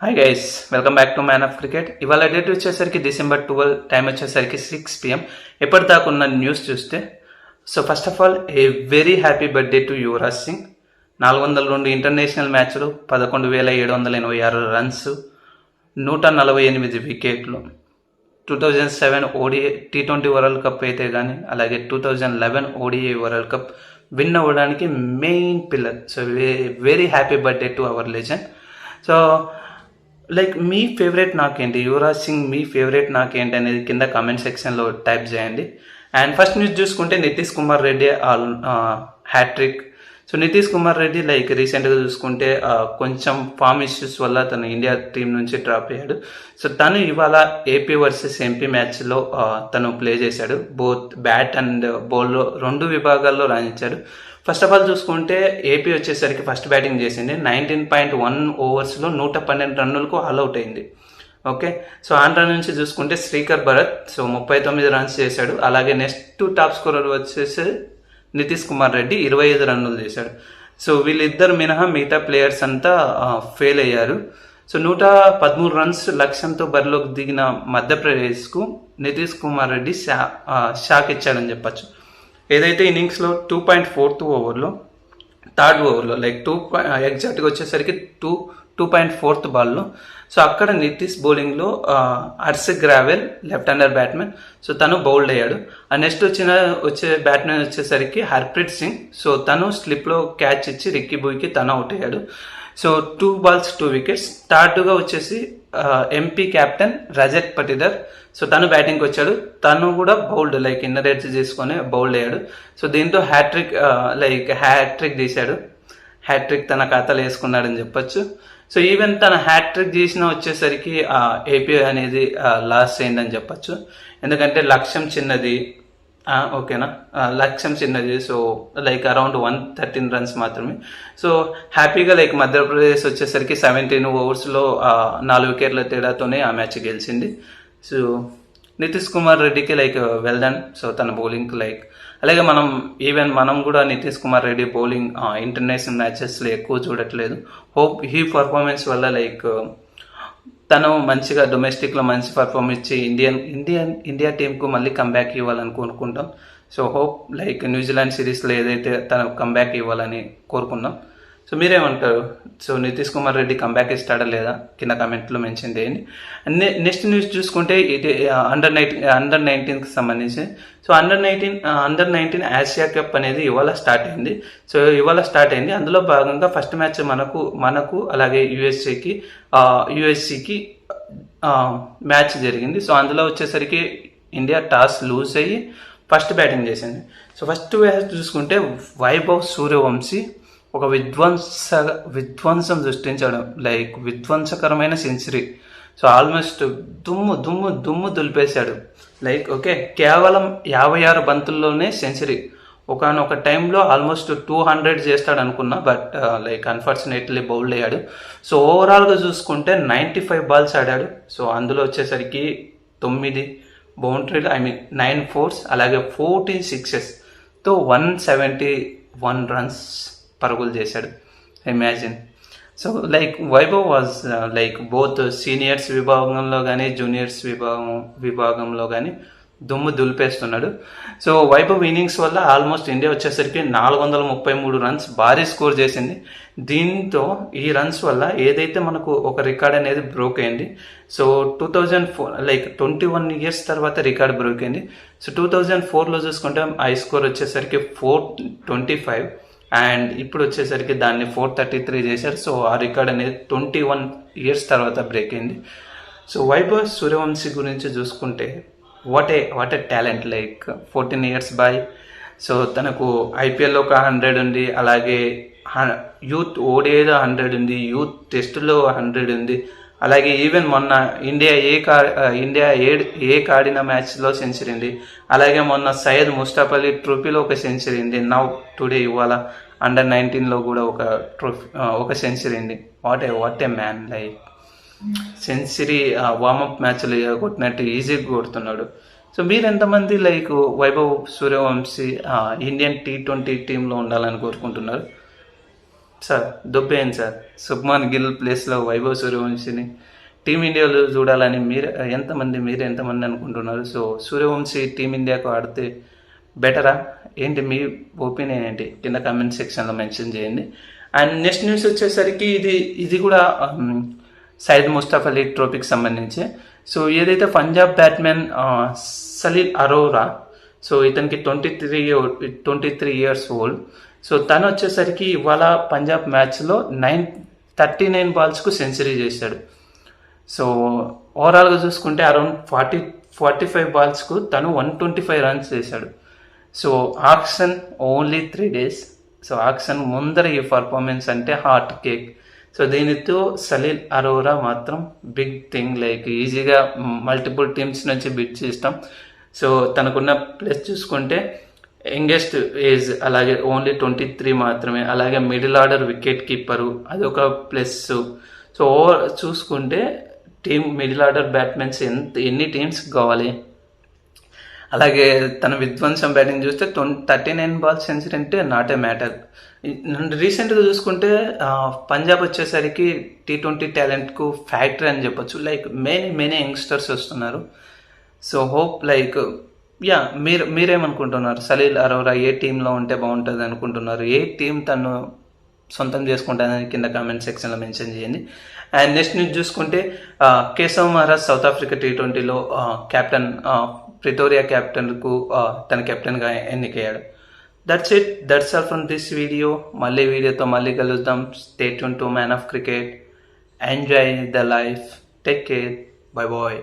Hi guys welcome back to Man of Cricket ఇవాళ date వచ్చేసరికి December twelve time వచ్చేసరికి six PM ఎప్పటిదాకా ఉన్న న్యూస్ చూస్తే so first of all a very happy birthday to Yuvraj Singh నాలుగు వందల రెండు ఇంటర్నేషనల్ మ్యాచ్లు పదకొండు వేల ఏడు వందల ఎనభై ఆరు రన్స్ నూట నలభై ఎనిమిది వికెట్లు two thousand seven ODI T twenty World Cup అయితే కానీ అలాగే two thousand eleven ODI World Cup win అవ్వడానికి main pillar so very happy birthday to our legend so like me favourite నాకేంటి? యువరాజ్ సింగ్ మీ ఫేవరెట్ నాకేంటి అనేది కింద కామెంట్ సెక్షన్లో టైప్ చేయండి. అండ్ ఫస్ట్ న్యూస్ చూసుకుంటే Nitish Kumar Reddy all hattrick so Nitish Kumar Reddy like రీసెంట్గా చూసుకుంటే కొంచెం ఫామ్ ఇష్యూస్ వల్ల తను ఇండియా టీం నుంచి డ్రాప్ అయ్యాడు. సో తను ఇవాళ ఏపీ వర్సెస్ ఎంపీ మ్యాచ్లో తను ప్లే చేశాడు. బోత్ బ్యాట్ అండ్ బౌల్లో రెండు విభాగాల్లో రాణించాడు. ఫస్ట్ ఆఫ్ ఆల్ చూసుకుంటే ఏపీ వచ్చేసరికి ఫస్ట్ బ్యాటింగ్ చేసింది. నైన్టీన్ పాయింట్ వన్ ఓవర్స్లో నూట పన్నెండు రన్నులకు ఆల్అవుట్ అయింది. ఓకే సో ఆంధ్ర నుంచి చూసుకుంటే శ్రీకర్ భరత్ సో ముప్పై తొమ్మిది రన్స్ చేశాడు. అలాగే నెక్స్ట్ టాప్ స్కోరర్ వచ్చేసి నితీష్ కుమార్ రెడ్డి ఇరవై ఐదు రన్నులు చేశాడు. సో వీళ్ళిద్దరు మినహా మిగతా ప్లేయర్స్ అంతా ఫెయిల్ అయ్యారు. సో నూట పదమూడు రన్స్ లక్ష్యంతో బరిలోకి దిగిన మధ్యప్రదేశ్కు నితీష్ కుమార్ రెడ్డి షా షాక్ ఇచ్చాడని చెప్పచ్చు. ఏదైతే ఇన్నింగ్స్లో టూ పాయింట్ ఫోర్త్ ఓవర్లో థర్డ్ ఓవర్లో లైక్ టూ ఎగ్జాక్ట్గా వచ్చేసరికి టూ టూ పాయింట్ ఫోర్త్ బాల్లో సో అక్కడ నితీష్ బౌలింగ్లో uh, అర్స్ గ్రావెల్ లెఫ్ట్ హ్యాండర్ బ్యాట్మెన్ సో తను బౌల్డ్ అయ్యాడు. ఆ నెక్స్ట్ వచ్చిన వచ్చే బ్యాట్మెన్ వచ్చేసరికి హర్ప్రీత్ సింగ్. సో తను స్లిప్లో క్యాచ్ ఇచ్చి రిక్కీ బూయికి తను అవుట్ అయ్యాడు. So two balls two wickets థర్డ్గా వచ్చేసి MP captain Rajat Patidar. So తను బ్యాటింగ్కి వచ్చాడు. తను కూడా బౌల్డ్ లైక్ ఇన్నర్ ఎడ్జ్ చేసుకొని బౌల్డ్ అయ్యాడు. సో దీంతో హ్యాట్రిక్ లైక్ హ్యాట్రిక్ తీశాడు. హ్యాట్రిక్ తన ఖాతాలో వేసుకున్నాడని చెప్పొచ్చు. సో ఈవెన్ తన హ్యాట్రిక్ చేసిన వచ్చేసరికి ఏపీ అనేది లాస్ అయిందని చెప్పొచ్చు. ఎందుకంటే లక్ష్యం చిన్నది. ఓకేనా? లక్ష్యం చిన్నది. So like around one thirteen runs మాత్రమే. సో హ్యాపీగా లైక్ మధ్యప్రదేశ్ వచ్చేసరికి సెవెంటీన్ ఓవర్స్లో నాలుగు వికెట్ల తేడాతోనే ఆ మ్యాచ్ గెలిచింది. సో నితీష్ కుమార్ రెడ్డికి లైక్ వెల్ డన్ సో తన బౌలింగ్ లైక్ అలాగే మనం ఈవెన్ మనం కూడా నితీష్ కుమార్ రెడ్డి బౌలింగ్ ఇంటర్నేషనల్ మ్యాచెస్లో ఎక్కువ చూడట్లేదు. హోప్ ఈ పర్ఫార్మెన్స్ వల్ల లైక్ తను మంచిగా డొమెస్టిక్లో మంచి పర్ఫామ్ ఇచ్చి ఇండియన్ ఇండియన్ ఇండియా టీంకు మళ్ళీ కంబ్యాక్ ఇవ్వాలని కోరుకుంటాం. సో హోప్ లైక్ న్యూజిలాండ్ సిరీస్లో ఏదైతే తను కంబ్యాక్ ఇవ్వాలని కోరుకుందాం. సో మీరేమంటారు? సో నితీష్ కుమార్ రెడ్డి కంబ్యాక్ ఇస్తాడా లేదా? కింద కమెంట్లో మెన్షన్ చేయండి. నె- నెక్స్ట్ న్యూస్ చూసుకుంటే ఇది అండర్ నైన్టీన్ అండర్ నైన్టీన్కి సంబంధించి. So under nineteen under nineteen Asia cup అనేది ఇవాళ స్టార్ట్ అయింది. సో ఇవాళ స్టార్ట్ అయింది. అందులో భాగంగా ఫస్ట్ మ్యాచ్ మనకు మనకు అలాగే యుఎస్ఏకి యుఎస్సికి మ్యాచ్ జరిగింది. సో అందులో వచ్చేసరికి ఇండియా టాస్ లూజ్ అయ్యి ఫస్ట్ బ్యాటింగ్ చేసింది. సో ఫస్ట్ చూసుకుంటే వైభవ్ సూర్యవంశీ ఒక విధ్వంస విధ్వంసం సృష్టించడం లైక్ విధ్వంసకరమైన సెంచరీ సో ఆల్మోస్ట్ దుమ్ము దుమ్ము దుమ్ము దులిపేశాడు. లైక్ ఓకే కేవలం యాభై ఆరు బంతుల్లోనే సెంచరీ ఒకనొక టైంలో ఆల్మోస్ట్ టూ హండ్రెడ్ చేస్తాడు అనుకున్నా బట్ లైక్ అన్ఫార్చునేట్లీ బౌల్డ్ అయ్యాడు. సో ఓవరాల్గా చూసుకుంటే నైంటీ ఫైవ్ బాల్స్ ఆడాడు. సో అందులో వచ్చేసరికి తొమ్మిది బౌండరీలు ఐ మీన్ నైన్ ఫోర్స్ అలాగే ఫోర్టీన్ సిక్సెస్తో వన్ సెవెంటీ వన్ రన్స్ పరుగులు చేశాడు. Imagine so like Vaibhav was like both seniors విభాగంలో కానీ జూనియర్స్ విభాగం విభాగంలో కానీ దుమ్ము దులిపేస్తున్నాడు. సో వైభవ్ ఇన్నింగ్స్ వల్ల ఆల్మోస్ట్ ఇండియా వచ్చేసరికి నాలుగు వందల ముప్పై మూడు రన్స్ భారీ స్కోర్ చేసింది. దీంతో ఈ రన్స్ వల్ల ఏదైతే మనకు ఒక రికార్డ్ అనేది బ్రోక్ అయింది so two thousand four like twenty one years తర్వాత రికార్డ్ బ్రోక్ అయింది. సో టూ థౌజండ్ ఫోర్లో చూసుకుంటే ఐ స్కోర్ వచ్చేసరికి ఫోర్ ట్వంటీ ఫైవ్ అండ్ ఇప్పుడు వచ్చేసరికి దాన్ని ఫోర్ థర్టీ త్రీ చేశారు. సో ఆ రికార్డ్ అనేది ట్వంటీ వన్ ఇయర్స్ తర్వాత బ్రేక్ అయింది. సో వైభవ్ సూర్యవంశీ గురించి చూసుకుంటే what a what a talent like fourteen years boy so తనకు ఐపీఎల్లో ఒక హండ్రెడ్ ఉంది. అలాగే హ- యూత్ ఓడిఐలో హండ్రెడ్ ఉంది. యూత్ టెస్టులో హండ్రెడ్ ఉంది. అలాగే ఈవెన్ మొన్న ఇండియా ఏ కా ఇండియా ఏ ఏ కాడిన మ్యాచ్లో సెంచరీ ఉంది. అలాగే మొన్న సయ్యద్ ముస్తాఫ్ అలీ ట్రోఫీలో ఒక సెంచరీ ఉంది. నవ్ టుడే ఇవాళ అండర్ నైన్టీన్లో కూడా ఒక ట్రోఫీ ఒక సెంచరీ ఉంది. What a what a man like century warmup మ్యాచ్లు కొట్టినట్టు ఈజీగా కొడుతున్నాడు. సో మీరు ఎంతమంది like Vaibhav Suryavanshi Indian T twenty టీంలో ఉండాలని కోరుకుంటున్నారు? సార్ దొబ్బేయండి సార్. శుభ్మాన్ గిల్ ప్లేస్లో వైభవ్ సూర్యవంశిని. టీమిండియాలో చూడాలని మీరు ఎంతమంది మీరు ఎంతమంది అనుకుంటున్నారు? సో సూర్యవంశి టీమిండియాకు ఆడితే బెటరా? ఏంటి మీ ఒపీనియన్ ఏంటి? కింద కామెంట్ సెక్షన్లో మెన్షన్ చేయండి. అండ్ నెక్స్ట్ న్యూస్ వచ్చేసరికి ఇది ఇది కూడా సైద్ ముస్తాఫ్ అలీ ట్రోఫీకి సంబంధించి. సో ఏదైతే పంజాబ్ బ్యాట్మెన్ సలీల్ అరోరా సో ఇతనికి twenty three twenty three years old. So తను వచ్చేసరికి ఇవాళ పంజాబ్ మ్యాచ్లో నైన్ థర్టీ నైన్ బాల్స్కు సెంచరీ చేశాడు. సో ఓవరాల్గా చూసుకుంటే అరౌండ్ ఫార్టీ ఫార్టీ ఫైవ్ బాల్స్కు తను వన్ ట్వంటీ ఫైవ్ రన్స్ చేశాడు. So auction only three days. So auction ముందర ఈ పర్ఫార్మెన్స్ అంటే హార్ట్ కేక్. సో దీనితో సలీల్ అరోరా మాత్రం బిగ్ థింగ్ లైక్ ఈజీగా మల్టిపుల్ టీమ్స్ నుంచి బిట్ చేస్తాం. సో తనకున్న ప్లేస్ చూసుకుంటే యంగెస్ట్ ఏజ్ అలాగే ఓన్లీ ట్వంటీ త్రీ మాత్రమే. అలాగే మిడిల్ ఆర్డర్ వికెట్ కీపరు అదొక ప్లస్. సో ఓవర్ చూసుకుంటే టీమ్ మిడిల్ ఆర్డర్ బ్యాట్మెన్స్ ఎంత ఎన్ని టీమ్స్ కావాలి? అలాగే తన విధ్వంసం బ్యాటింగ్ చూస్తే twenty thirty nine ball century అంటే నాట్ ఏ మ్యాటర్. రీసెంట్గా చూసుకుంటే పంజాబ్ వచ్చేసరికి టీ ట్వంటీ టాలెంట్కు ఫ్యాక్టరీ అని చెప్పొచ్చు. లైక్ మెనీ మెనీ యంగ్స్టర్స్ వస్తున్నారు. సో హోప్ లైక్ యా మీరు మీరేమనుకుంటున్నారు? సలీల్ అరోరా ఏ టీంలో ఉంటే బాగుంటుంది అనుకుంటున్నారు? ఏ టీం తను సొంతం చేసుకుంటానని కింద కామెంట్ సెక్షన్లో మెన్షన్ చేయండి. అండ్ నెక్స్ట్ న్యూస్ చూసుకుంటే Keshav Maharaj South Africa T ట్వంటీలో కెప్టెన్ ప్రిటోరియా కెప్టెన్కు తన కెప్టెన్గా ఎన్నికయ్యాడు. That's it that's all from this video మళ్ళీ వీడియోతో మళ్ళీ కలుద్దాం. State to Man of Cricket enjoy the life take care bye bye